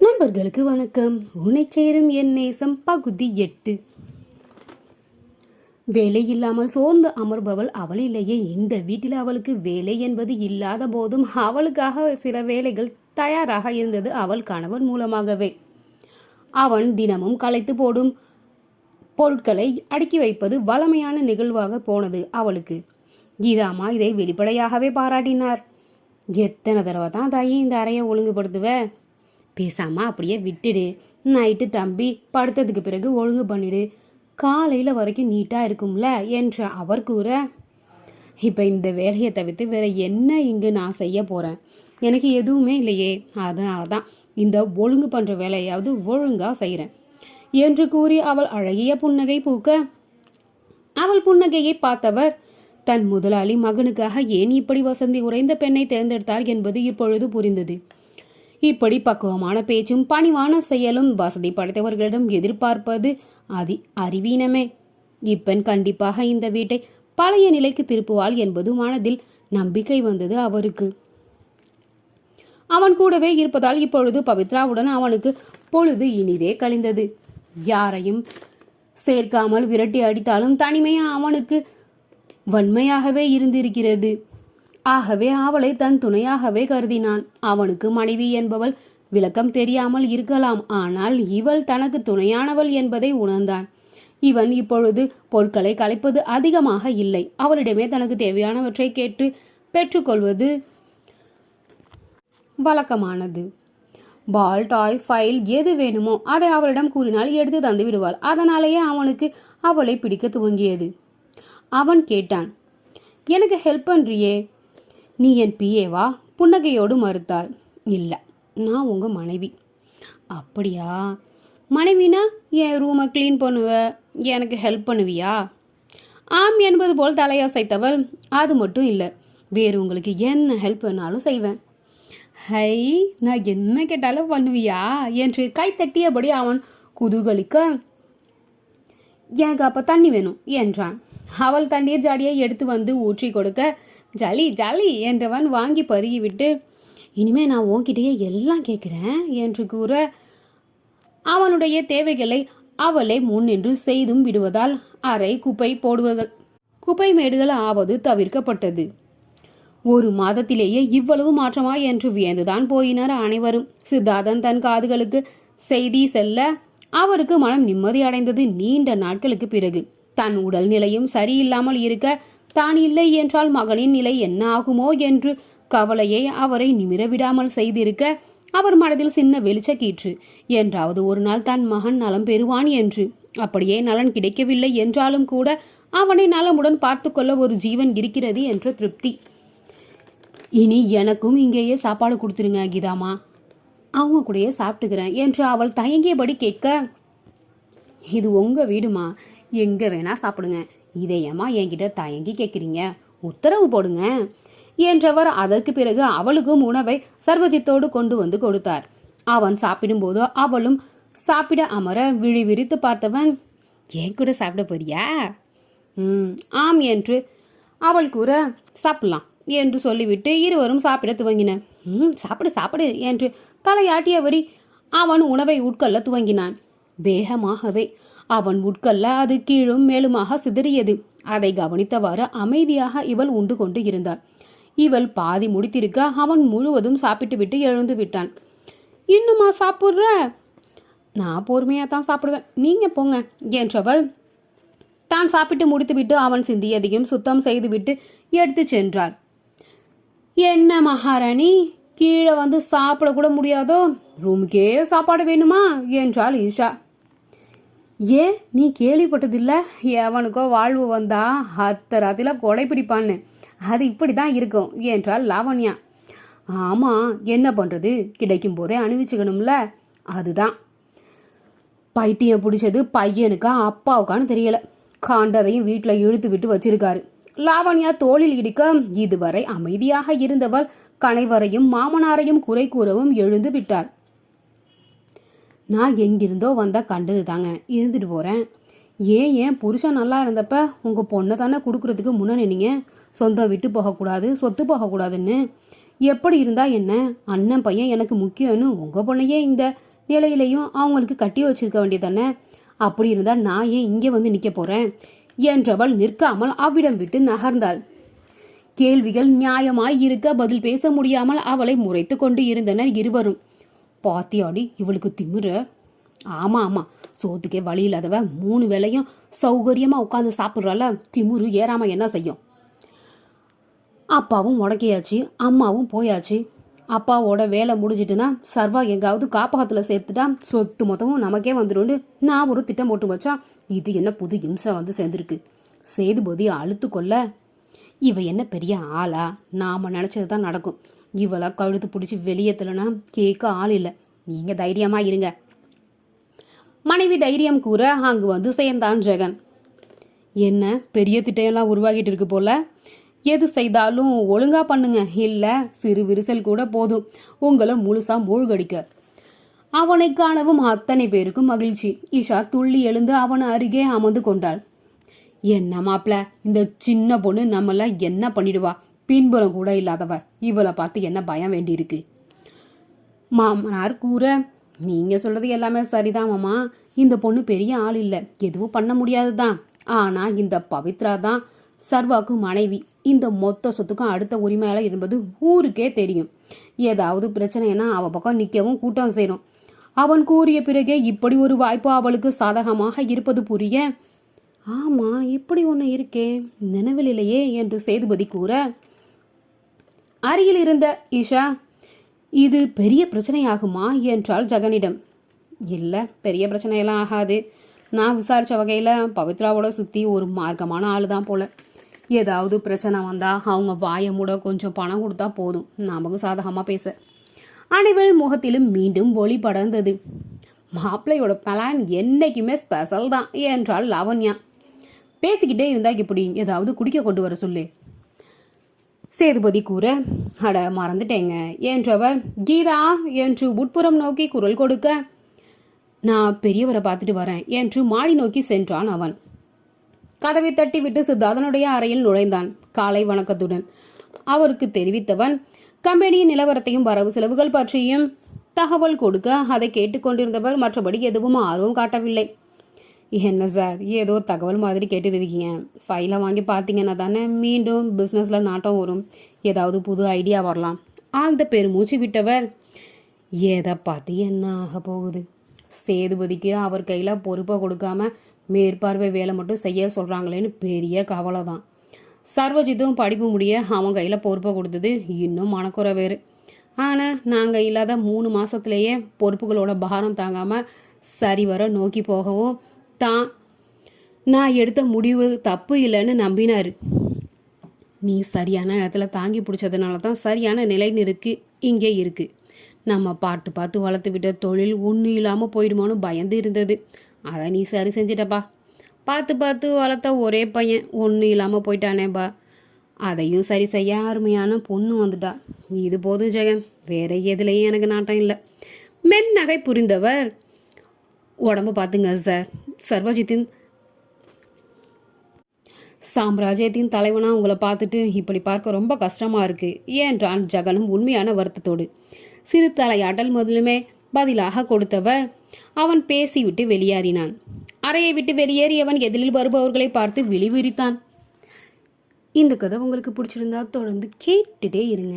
நண்பர்களுக்கு வணக்கம். உனை சேரும் என் நேசம் பகுதி எட்டு. வேலை இல்லாமல் சோர்ந்து அமர்பவள் அவள் இல்லையே. இந்த வீட்டில் அவளுக்கு வேலை என்பது இல்லாத போதும் அவளுக்காக சில வேலைகள் தயாராக இருந்தது அவள் கணவன் மூலமாகவே. அவன் தினமும் களைத்து போடும் பொருட்களை அடுக்கி வைப்பது வளமையான நிகழ்வாக போனது அவளுக்கு. கீதாமா இதை வெளிப்படையாகவே பாராட்டினார். எத்தனை தடவை தான் தாயி இந்த அறையை ஒழுங்குபடுத்துவேன் பேசாமல் அப்படியே விட்டுடு. நைட்டு தம்பி படுத்ததுக்கு பிறகு ஒழுங்கு பண்ணிடு. காலையில் வரைக்கும் நீட்டாக இருக்கும்ல என்று அவர் கூற இப்போ இந்த வேலையை தவிர்த்து வேற என்ன இங்கு நான் செய்ய போகிறேன் எனக்கு எதுவுமே இல்லையே. அதனால தான் இந்த ஒழுங்கு பண்ணுற வேலையாவது ஒழுங்காக செய்கிறேன் என்று கூறி அவள் அழகிய புன்னகை பூக்க அவள் புன்னகையை பார்த்தவர் தன் முதலாளி மகனுக்காக ஏன் இப்படி வசந்தி உறைந்த பெண்ணை தேர்ந்தெடுத்தார் என்பது இப்பொழுது புரிந்தது. இப்படி பக்குவமான பேச்சும் பணிவான செயலும் வசதி படைத்தவர்களிடம் எதிர்பார்ப்பது அதி அறிவீனமே. இப்பெண் கண்டிப்பாக இந்த வீட்டை பழைய நிலைக்கு திருப்புவாள் என்பது மனதில் நம்பிக்கை வந்தது அவருக்கு. அவன் கூடவே இருப்பதால் இப்பொழுது பவித்ராவுடன் அவனுக்கு பொழுது இனிதே கழிந்தது. யாரையும் சேர்க்காமல் விரட்டி அடித்தாலும் தனிமையா அவனுக்கு வன்மையாகவே இருந்திருக்கிறது. ஆகவே அவளை தன் துணையாகவே கருதினான். அவனுக்கு மனைவி என்பவள் விளக்கம் தெரியாமல் இருக்கலாம். ஆனால் இவள் தனக்கு துணையானவள் என்பதை உணர்ந்தான். இவன் இப்பொழுது பொருட்களை கலைப்பது அதிகமாக இல்லை. அவளிடமே தனக்கு தேவையானவற்றை கேட்டு பெற்றுக்கொள்வது வழக்கமானது. பால் டாய்ஸ் ஃபைல் எது வேணுமோ அதை அவளிடம் கூறினால் எடுத்து தந்து விடுவாள். அதனாலேயே அவனுக்கு அவளை பிடிக்க துவங்கியது. அவன் கேட்டான் எனக்கு ஹெல்ப் பண்ணுறியே நீ என் பிஏவா புன்னகையோடு மறுத்தாள். இல்லை நான் உங்கள் மனைவி. அப்படியா? மனைவினா என் ரூமை க்ளீன் பண்ணுவ? எனக்கு ஹெல்ப் பண்ணுவியா? ஆம் என்பது போல் தலையசைத்தவள். அது மட்டும் இல்லை வேறு உங்களுக்கு என்ன ஹெல்ப் வேணாலும் செய்வேன். ஹை நான் என்ன கேட்டாலும் பண்ணுவியா? என்று கை தட்டியபடி அவன் குதூகலிக்க எனக்கு அப்போ தண்ணி வேணும் என்றான். அவள் தண்ணீர் ஜாடியை எடுத்து வந்து ஊற்றி கொடுக்க ஜலி ஜலி என்றவன் வாங்கி பருகிவிட்டு இனிமே நான் உன்கிட்டயே எல்லாம் கேட்குறேன் என்று கூற அவனுடைய தேவைகளை அவளே முன்னின்று செய்தும் விடுவதால் அறை குப்பை போடுவர்கள் குப்பை மேடுகள் ஆவது தவிர்க்கப்பட்டது. ஒரு மாதத்திலேயே இவ்வளவு மாற்றமா என்று வியந்துதான் போயினர் அனைவரும். சித்தார்த்தன் தன் காதுகளுக்கு செய்தி செல்ல அவருக்கு மனம் நிம்மதி அடைந்தது நீண்ட நாட்களுக்கு பிறகு. தன் உடல் நிலையும் சரியில்லாமல் இருக்க தான் இல்லை என்றால் மகனின் நிலை என்ன ஆகுமோ என்று கவலையை அவரை நிமிர விடாமல் செய்திருக்க அவர் மனதில் சின்ன வெளிச்சக்கீற்று. என்றாவது ஒரு நாள் தன் மகன் நலம் பெறுவான் என்று. அப்படியே நலன் கிடைக்கவில்லை என்றாலும் கூட அவனை நலமுடன் பார்த்துக்கொள்ள ஒரு ஜீவன் இருக்கிறது என்ற திருப்தி. இனி எனக்கும் இங்கேயே சாப்பாடு கொடுத்துருங்க கீதாமா. அவங்க கூடயே சாப்பிட்டுக்கிறேன் என்று அவள் தயங்கியபடி கேட்க இது உங்க வீடுமா? எங்கே வேணால் சாப்பிடுங்க. இதையம்மா என்கிட்ட தயங்கி கேட்குறீங்க உத்தரவு போடுங்க. என்றவர் அதற்கு பிறகு அவளுக்கும் உணவை சர்வஜித்தோடு கொண்டு வந்து கொடுத்தார். அவன் சாப்பிடும்போது அவளும் சாப்பிட அமர விழி விரித்து பார்த்தவன் என் கூட சாப்பிட போறியா? ம் ஆம் என்று அவள் கூற சாப்பிடலாம் என்று சொல்லிவிட்டு இருவரும் சாப்பிட துவங்கின ம் சாப்பிடு சாப்பிடு என்று தலையாட்டியவரி அவன் உணவை உட்கொள்ள துவங்கினான். வேகமாகவே அவன் உட்கொள்ள அது கீழும் மேலுமாக சிதறியது. அதை கவனித்தவாறு அமைதியாக இவள் உண்டு கொண்டு இருந்தாள். இவள் பாதி முடித்திருக்க அவன் முழுவதும் சாப்பிட்டுவிட்டு எழுந்து விட்டான். இன்னுமா சாப்பிட்ற? நான் பொறுமையாக தான் சாப்பிடுவேன். நீங்கள் போங்க என்றவள். தான் சாப்பிட்டு முடித்துவிட்டு அவன் சிந்தியதையும் சுத்தம் செய்துவிட்டு எடுத்து சென்றாள். என்ன மகாராணி கீழே வந்து சாப்பிடக்கூட முடியாதோ? ரூமுக்கே சாப்பாடு வேணுமா? என்றாள் ஈஷா. ஏ நீ கேள்விப்பட்டதில்லை? எவனுக்கோ வாழ்வு வந்தா அத்த ராத்தில கொடை பிடிப்பான்னு. அது இப்படி தான் இருக்கும் என்றால் லாவண்யா. ஆமாம் என்ன பண்ணுறது கிடைக்கும் போதே அணிவிச்சுக்கணும்ல. அதுதான். பைத்தியம் பிடிச்சது பையனுக்கா அப்பாவுக்கான்னு தெரியல. காண்டதையும் வீட்டில் இழுத்து விட்டு வச்சிருக்காரு. லாவண்யா தோளில் இடிக்க இதுவரை அமைதியாக இருந்தவள் கணைவரையும் மாமனாரையும் குறை கூறவும் எழுந்து விட்டார். நான் எங்கிருந்தோ வந்தா கண்டது தாங்க. இருந்துட்டு போகிறேன் ஏன் ஏன் புருஷன் நல்லா இருந்தப்ப உங்கள் பொண்ணை தானே கொடுக்குறதுக்கு முன்னே நின்னீங்க? சொந்தம் விட்டு போகக்கூடாது சொத்து போகக்கூடாதுன்னு. எப்படி இருந்தா என்ன? அண்ணன் பையன் எனக்கு முக்கியம்னு உங்க பொண்ணையே இந்த நிலையிலையும் அவங்களுக்கு கட்டி வச்சிருக்க வேண்டியதானே? அப்படி இருந்தா நான் ஏன் இங்கே வந்து நிற்க போறேன்? என்றவள் நிற்காமல் அவ்விடம் விட்டு நகர்ந்தாள். கேள்விகள் நியாயமாய் இருக்க பதில் பேச முடியாமல் அவளை முறைத்து கொண்டு இருந்தனர் இருவரும். பாத்தியாடி இவளுக்கு திமிர. ஆமாம் ஆமாம் சோத்துக்கே வழி இல்லாதவ மூணு வேலையும் சௌகரியமாக உட்காந்து சாப்பிட்றால திமிரு ஏறாமல் என்ன செய்யும்? அப்பாவும் முடக்கியாச்சு அம்மாவும் போயாச்சு. அப்பாவோட வேலை முடிஞ்சிட்டுனா சர்வா எங்காவது காப்பகத்தில் சேர்த்துட்டா சொத்து மொத்தமும் நமக்கே வந்துடும்னு நான் ஒரு திட்டம் போட்டு வச்சா இது என்ன புது இம்சை வந்து சேர்ந்துருக்கு. சேதுபதி அழுத்து கொள்ள இவ என்ன பெரிய ஆளா? நாம் நினச்சது தான் நடக்கும். இவளை கழுத்து பிடிச்சி வெளியேற்றலைன்னா கேட்க ஆள் இல்லை. நீங்கள் தைரியமாக இருங்க. மனைவி தைரியம் கூற அங்கு வந்து சேர்ந்தான் ஜெகன். என்ன பெரிய திட்டையெல்லாம் உருவாகிட்டு இருக்கு போல? எது செய்தாலும் ஒழுங்கா பண்ணுங்க. இல்லை சிறு விரிசல் கூட போதும். உங்களை முழுசா மூழ்கடிக்க. அவனை காணவும் அத்தனை பேருக்கும் மகிழ்ச்சி. ஈஷா துள்ளி எழுந்து அவன் அருகே அமர்ந்து கொண்டாள். என்ன மாப்பிள இந்த சின்ன பொண்ணு நம்மள என்ன பண்ணிடுவா? பின்புறம் கூட இல்லாதவ. இவளை பார்த்து என்ன பயம் வேண்டியிருக்கு? மாமனார் கூற நீங்கள் சொல்கிறது எல்லாமே சரிதான் மாமா. இந்த பொண்ணு பெரிய ஆள் இல்லை. எதுவும் பண்ண முடியாது தான் ஆனால் இந்த பவித்ரா தான் சர்வாக்கு மனைவி. இந்த மொத்த சொத்துக்கும் அடுத்த உரிமையாளர் என்பது ஊருக்கே தெரியும். ஏதாவது பிரச்சனைனா அவள் பக்கம் நிற்கவும் கூட்டம் சேரும். அவன் கூறிய பிறகே இப்படி ஒரு வாய்ப்பு அவளுக்கு சாதகமாக இருப்பது புரிய ஆமாம் இப்படி ஒன்று இருக்கே. நினைவில் இல்லையே என்று சேதுபதி கூற அருகில் இருந்த ஈஷா இது பெரிய பிரச்சனையாகுமா? என்றாள் ஜெகனிடம். இல்லை பெரிய பிரச்சனையெல்லாம் ஆகாது. நான் விசாரித்த வகையில் பவித்ராவோட சுற்றி ஒரு மார்க்கமான ஆள் தான் போல. ஏதாவது பிரச்சனை வந்தால் அவங்க வாயை மூட கொஞ்சம் பணம் கொடுத்தா போதும். நமக்கு சாதகமாக பேச. அனைவர் முகத்திலும் மீண்டும் ஒளி படர்ந்தது. மாப்பிள்ளையோட பிளான் என்றைக்குமே ஸ்பெஷல் தான் என்றாள் லாவண்யா. பேசிக்கிட்டே இருந்தால் இப்படி ஏதாவது குடிக்க கொண்டு வர சொல்லு. சேதுபதி கூற அட மறந்துட்டேங்க. என்றவர் கீதா என்று உட்புறம் நோக்கி குரல் கொடுக்க நான் பெரியவரை பார்த்துட்டு வரேன் என்று மாடி நோக்கி சென்றான் அவன். கதவை தட்டிவிட்டு சித்தார்த்தனுடைய அறையில் நுழைந்தான் காலை வணக்கத்துடன். அவருக்கு தெரிவித்தவன் கம்பெனியின் நிலவரத்தையும் வரவு செலவுகள் பற்றியும் தகவல் கொடுக்க அதை கேட்டுக்கொண்டிருந்தவர் மற்றபடி எதுவும் ஆர்வம் காட்டவில்லை. என்ன சார் ஏதோ தகவல் மாதிரி கேட்டுட்டு இருக்கீங்க. ஃபைலை வாங்கி பார்த்தீங்கன்னா தானே மீண்டும் பிஸ்னஸில் நாட்டம் வரும். ஏதாவது புது ஐடியா வரலாம். ஆழ்ந்த பெருமூச்சு விட்டவர் எதை பார்த்து என்ன ஆக போகுது? சேதுபதிக்கு அவர் கையில் பொறுப்பை கொடுக்காம மேற்பார்வை வேலை மட்டும் செய்ய சொல்கிறாங்களேன்னு பெரிய கவலை தான். சர்வஜித்தும் படிப்பு முடிய அவன் கையில் பொறுப்பை கொடுத்தது இன்னும் மனக்குறை வேறு. ஆனால் நாங்கள் இல்லாத மூணு மாதத்துலேயே பொறுப்புகளோட பாரம் தாங்காமல் சரிவர நோக்கி போகவும் தான். நான் எடுத்த முடிவு தப்பு இல்லைன்னு நம்பினார். நீ சரியான இடத்துல தாங்கி பிடிச்சதுனால தான் சரியான நிலை நிறுக்கு இங்கே இருக்குது நம்ம பார்த்து பார்த்து வளர்த்து விட்ட தொழில் ஒன்றும் இல்லாமல் போயிடுமோன்னு பயந்து இருந்தது. அதை நீ சரி செஞ்சிட்டப்பா. பார்த்து பார்த்து வளர்த்த ஒரே பையன் ஒன்றும் இல்லாமல் போயிட்டானேப்பா. அதையும் சரி செய்ய அருமையான பொண்ணு வந்துட்டா. இது போதும் ஜெகன். வேற எதுலேயும் எனக்கு நாட்டம் இல்லை. மென் நகை புரிந்தவர். உடம்ப பார்த்துங்க சார். சர்வஜித்தின் சாம்ராஜ்யத்தின் தலைவனா உங்களை பார்த்துட்டு இப்படி பார்க்க ரொம்ப கஷ்டமா இருக்கு. என்றான் ஜகனும் உண்மையான வருத்தத்தோடு. சிறு தலையாட்டல் முதலுமே பதிலாக கொடுத்தவர் அவன் பேசிவிட்டு வெளியேறினான். அறையை விட்டு வெளியேறியவன் எதிரில் வருபவர்களை பார்த்து விழிவிரித்தான். இந்த கதை உங்களுக்கு பிடிச்சிருந்தா தொடர்ந்து கேட்டுட்டே இருங்க.